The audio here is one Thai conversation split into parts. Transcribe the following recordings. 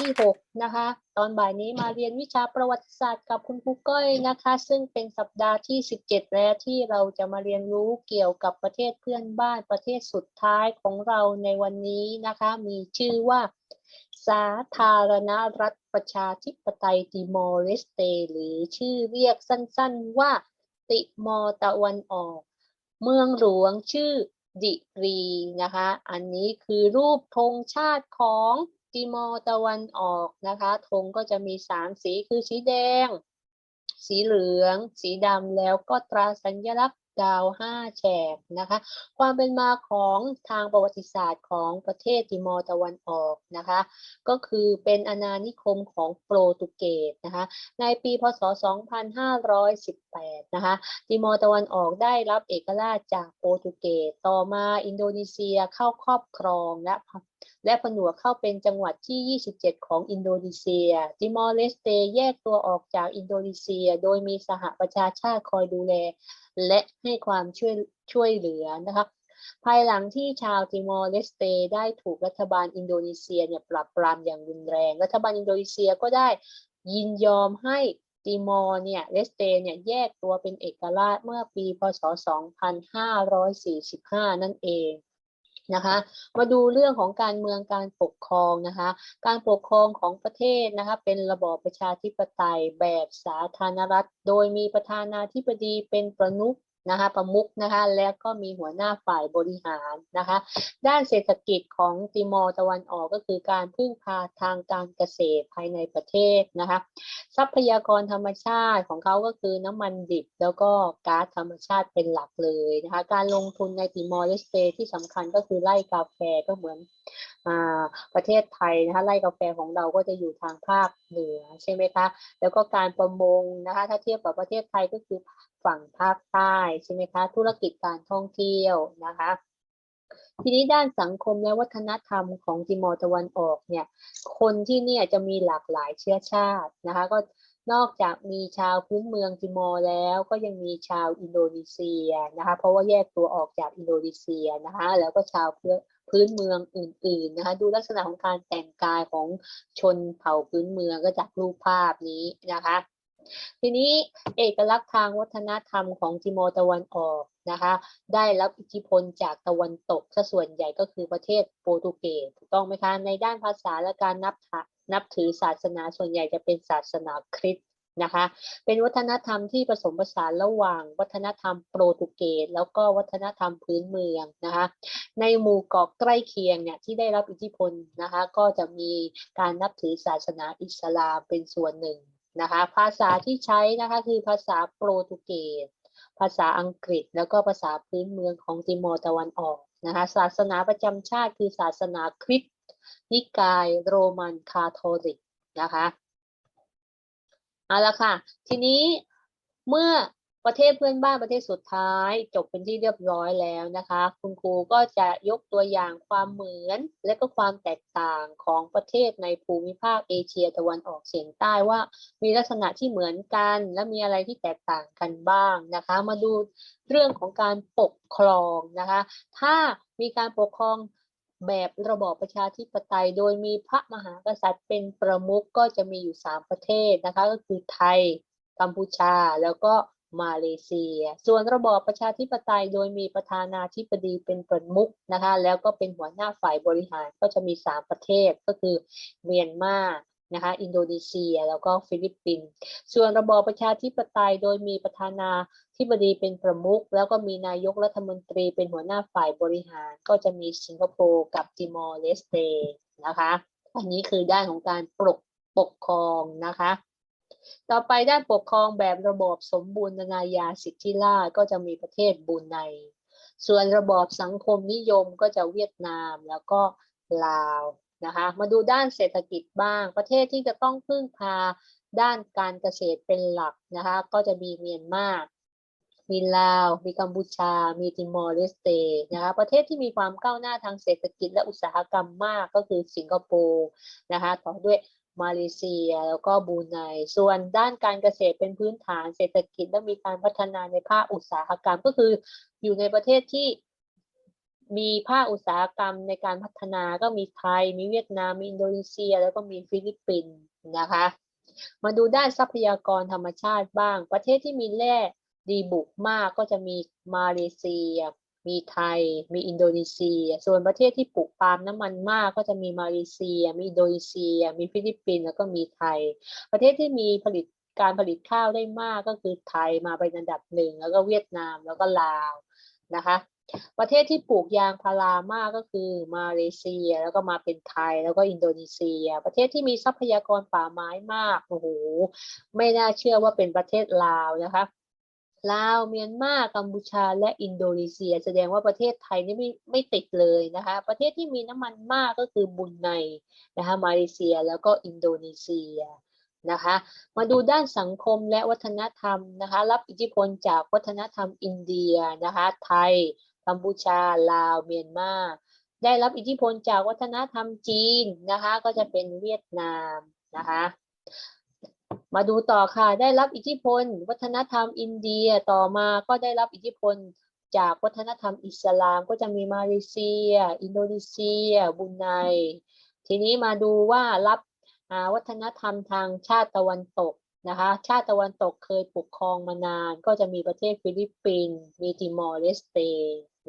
ที่ 6 นะคะ ตอนบ่ายนี้มาเรียนวิชาประวัติศาสตร์กับคุณครูก้อยนะคะ ซึ่งเป็นสัปดาห์ที่ 17 แล้วที่เราจะมาเรียนรู้เกี่ยวกับประเทศเพื่อนบ้านประเทศสุดท้ายของเราในวันนี้นะคะ มีชื่อว่า สาธารณรัฐประชาธิปไตยติมอร์เลสเต หรือชื่อเรียกสั้นๆว่า ติมอร์ตะวันออก เมืองหลวงชื่อดิรีนะคะ อันนี้คือรูปธงชาติของ ติมอร์ตะวันออกนะคะธงก็จะมีสามสีคือสีแดง สีเหลือง สีดำแล้วก็ตราสัญลักษณ์ดาวห้าแฉกนะคะ ความเป็นมาของทางประวัติศาสตร์ของประเทศติมอร์ตะวันออกนะคะ ก็คือเป็นอาณานิคมของโปรตุเกสนะคะ ในปีพศ 2518 นะคะติมอร์ตะวันออกได้รับเอกราชจากโปรตุเกส ต่อมาอินโดนีเซียเข้าครอบครองและ และผนวกเข้าเป็นจังหวัดที่ 27 ของอินโดนีเซีย ติมอร์เลสเตแยกตัวออกจากอินโดนีเซีย โดยมีสหประชาชาติคอยดูแล และให้ความช่วยช่วยเหลือนะคะภายหลังที่ชาวติมอร์เลสเตได้ถูกรัฐบาลอินโดนีเซียเนี่ยปราบปรามอย่างรุนแรง รัฐบาลอินโดนีเซียก็ได้ยินยอมให้ติมอร์เนี่ยเลสเตเนี่ยแยกตัวเป็นเอกราชเมื่อปี พศ 2545 นั่นเอง นะคะ มาดูเรื่องของการเมืองการปกครองนะคะ การปกครองของประเทศนะคะ เป็นระบอบประชาธิปไตยแบบสาธารณรัฐ โดยมีประธานาธิบดีเป็นประนุก นะคะประมุขนะคะแล้วก็มีหัวหน้าฝ่ายบริหารนะคะด้านเศรษฐกิจของติมอร์ตะวันออกก็คือการพึ่งพาทางการเกษตรภายในประเทศนะคะทรัพยากรธรรมชาติของเขาก็คือน้ำมันดิบแล้วก็ก๊าซธรรมชาติเป็นหลักเลยนะคะการลงทุนในติมอร์เลสเตที่สำคัญก็คือไร่กาแฟก็เหมือน ประเทศไทยนะคะไร่กาแฟของเราก็จะอยู่ทางภาคเหนือใช่ไหมคะแล้วก็การประมงนะคะถ้าเทียบกับประเทศไทยก็คือฝั่งภาคใต้ใช่ไหมคะธุรกิจการท่องเที่ยวนะคะทีนี้ด้านสังคมและวัฒนธรรมของติมอร์ตะวันออกเนี่ยคนที่เนี่ยจะมีหลากหลายเชื้อชาตินะคะก็นอกจากมีชาวพื้นเมืองติมอร์แล้วก็ยังมีชาวอินโดนีเซียนะคะเพราะว่าแยกตัวออกจากอินโดนีเซียนะคะแล้วก็ชาวเพื้น พื้นเมืองอื่นๆนะคะดูลักษณะของการแต่งกายของชนเผ่าพื้นเมืองก็จากรูปภาพนี้นะคะ ทีนี้เอกลักษณ์ทางวัฒนธรรมของติมอร์ตะวันออกนะคะได้รับอิทธิพลจากตะวันตกซะส่วนใหญ่ก็คือประเทศโปรตุเกสถูกต้องไหมคะในด้านภาษาและการนับนับถือศาสนาส่วนใหญ่จะเป็นศาสนาคริสต์ นะคะ เป็นวัฒนธรรมที่ผสมผสานระหว่างวัฒนธรรมโปรตุเกสแล้วก็วัฒนธรรมพื้นเมืองนะคะ ในหมู่เกาะใกล้เคียงเนี่ยที่ได้รับอิทธิพลนะคะ ก็จะมีการนับถือศาสนาอิสลามเป็นส่วนหนึ่งนะคะ ภาษาที่ใช้นะคะคือภาษาโปรตุเกสภาษาอังกฤษแล้วก็ภาษาพื้นเมืองของติมอร์ตะวันออกนะคะศาสนาประจำชาติคือศาสนาคริสต์นิกายโรมันคาทอลิกนะคะ เอาละค่ะ ทีนี้เมื่อประเทศเพื่อนบ้านประเทศสุดท้าย จบเป็นที่เรียบร้อยแล้วนะคะ คุณครูก็จะยกตัวอย่างความเหมือน และก็ความแตกต่างของประเทศในภูมิภาคเอเชียตะวันออกเฉียงใต้ว่า มีลักษณะที่เหมือนกัน และมีอะไรที่แตกต่างกันบ้างนะคะ มาดูเรื่องของการปกครองนะคะ ถ้ามีการปกครอง แบบระบอบประชาธิปไตย โดยมีพระมหากษัตริย์เป็นประมุขก็จะมีอยู่สามประเทศนะคะก็คือไทย กัมพูชาแล้วก็มาเลเซีย ส่วนระบอบประชาธิปไตย โดยมีประธานาธิบดีเป็นประมุขนะคะ แล้วก็เป็นหัวหน้าฝ่ายบริหารก็จะมีสามประเทศก็คือเมียนมา นะคะอินโดนีเซียแล้วก็ฟิลิปปินส์ส่วนระบอบประชาธิปไตยโดยมีประธานาธิบดีเป็นประมุขแล้วก็มีนายกรัฐมนตรีเป็นหัวหน้าฝ่ายบริหาร ก็จะมีสิงคโปร์กับติมอร์เลสเตนะคะอันนี้คือด้านของการปกปกครองนะคะต่อไปด้านปกครองแบบระบอบสมบูรณาญาสิทธิราชก็จะมีประเทศบรูไนส่วนระบอบสังคมนิยมก็จะเวียดนามแล้วก็ลาว นะคะ มาดูด้านเศรษฐกิจบ้าง ประเทศที่จะต้องพึ่งพาด้านการเกษตรเป็นหลักนะคะ ก็จะมีเมียนมา มีลาว มีกัมพูชา มีติมอร์เลสเตนะคะ ประเทศที่มีความก้าวหน้าทางเศรษฐกิจและอุตสาหกรรมมากก็คือสิงคโปร์นะคะ ต่อด้วยมาเลเซียแล้วก็บูไนส่วนด้านการเกษตรเป็นพื้นฐานเศรษฐกิจและมีการพัฒนาในภาคอุตสาหกรรมก็คือ อยู่ในประเทศที่ มีภาคอุตสาหกรรมในการพัฒนาก็มีไทย มีเวียดนาม มีอินโดนีเซีย แล้วก็มีฟิลิปปินส์นะคะ มาดูด้านทรัพยากรธรรมชาติบ้าง ประเทศที่มีแร่ดีบุกมากก็จะมีมาเลเซีย มีไทย มีอินโดนีเซีย ส่วนประเทศที่ปลูกปาล์มน้ำมันมากก็จะมีมาเลเซีย มีอินโดนีเซีย มีฟิลิปปินส์แล้วก็มีไทย ประเทศที่มีผลิตการผลิตข้าวได้มากก็คือไทยมาเป็นอันดับหนึ่งแล้วก็เวียดนามแล้วก็ลาวนะคะ ประเทศที่ปลูกยางพารามากก็คือมาเลเซีย แล้วก็มาเป็นไทยแล้วก็อินโดนีเซีย ประเทศที่มีทรัพยากรป่าไม้มากโอ้โหไม่น่าเชื่อว่าเป็นประเทศลาวนะคะลาวเมียนมากัมพูชาและอินโดนีเซีย แสดงว่าประเทศไทยนี่ไม่ไม่ติดเลยนะคะ ประเทศที่มีน้ำมันมากก็คือบุนไนนะคะมาเลเซียแล้วก็อินโดนีเซียนะคะมาดูด้านสังคมและวัฒนธรรมนะคะรับอิทธิพลจากวัฒนธรรมอินเดียนะคะไทย กัมพูชา ลาว เมียนมา ได้รับอิทธิพลจากวัฒนธรรมจีนนะคะ ก็จะเป็นเวียดนามนะคะ มาดูต่อค่ะ ได้รับอิทธิพล วัฒนธรรมอินเดีย ต่อมาก็ได้รับอิทธิพลจากวัฒนธรรมอิสลามก็จะมีมาเลเซีย อินโดนีเซียบรูไน ทีนี้มาดูว่ารับวัฒนธรรมทางชาติตะวันตกนะคะ ชาติตะวันตกเคยปกครองมานาน ก็จะมีประเทศฟิลิปปินส์ มีติมอร์เลสเต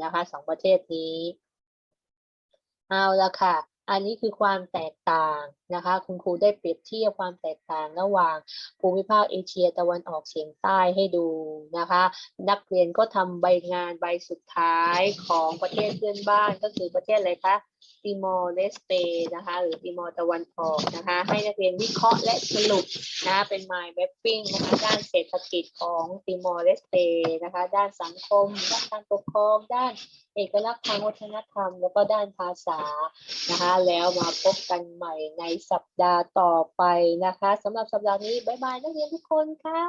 นะคะสองประเทศนี้ เอาละค่ะ อันนี้คือความแตกต่างนะคะ คุณครูได้เปรียบเทียบความแตกต่างระหว่าง ภูมิภาคเอเชียตะวันออกเฉียงใต้ให้ดูนะคะ นักเรียนก็ทำใบงานใบสุดท้ายของประเทศเพื่อนบ้านก็คือประเทศอะไรคะ ติมอร์เลสเตนะคะหรือติมอร์ตะวันออกนะคะให้นักเรียนวิเคราะห์และสรุปนะคะเป็น mind mapping นะคะด้านเศรษฐกิจของติมอร์เลสเตนะคะด้านสังคม ด้านการปกครอง ด้านเอกลักษณ์ทางวัฒนธรรม แล้วก็ด้านภาษานะคะแล้วมาพบกันใหม่ในสัปดาห์ต่อไปนะคะสำหรับสัปดาห์นี้ บ๊ายบายนักเรียนทุกคนค่ะ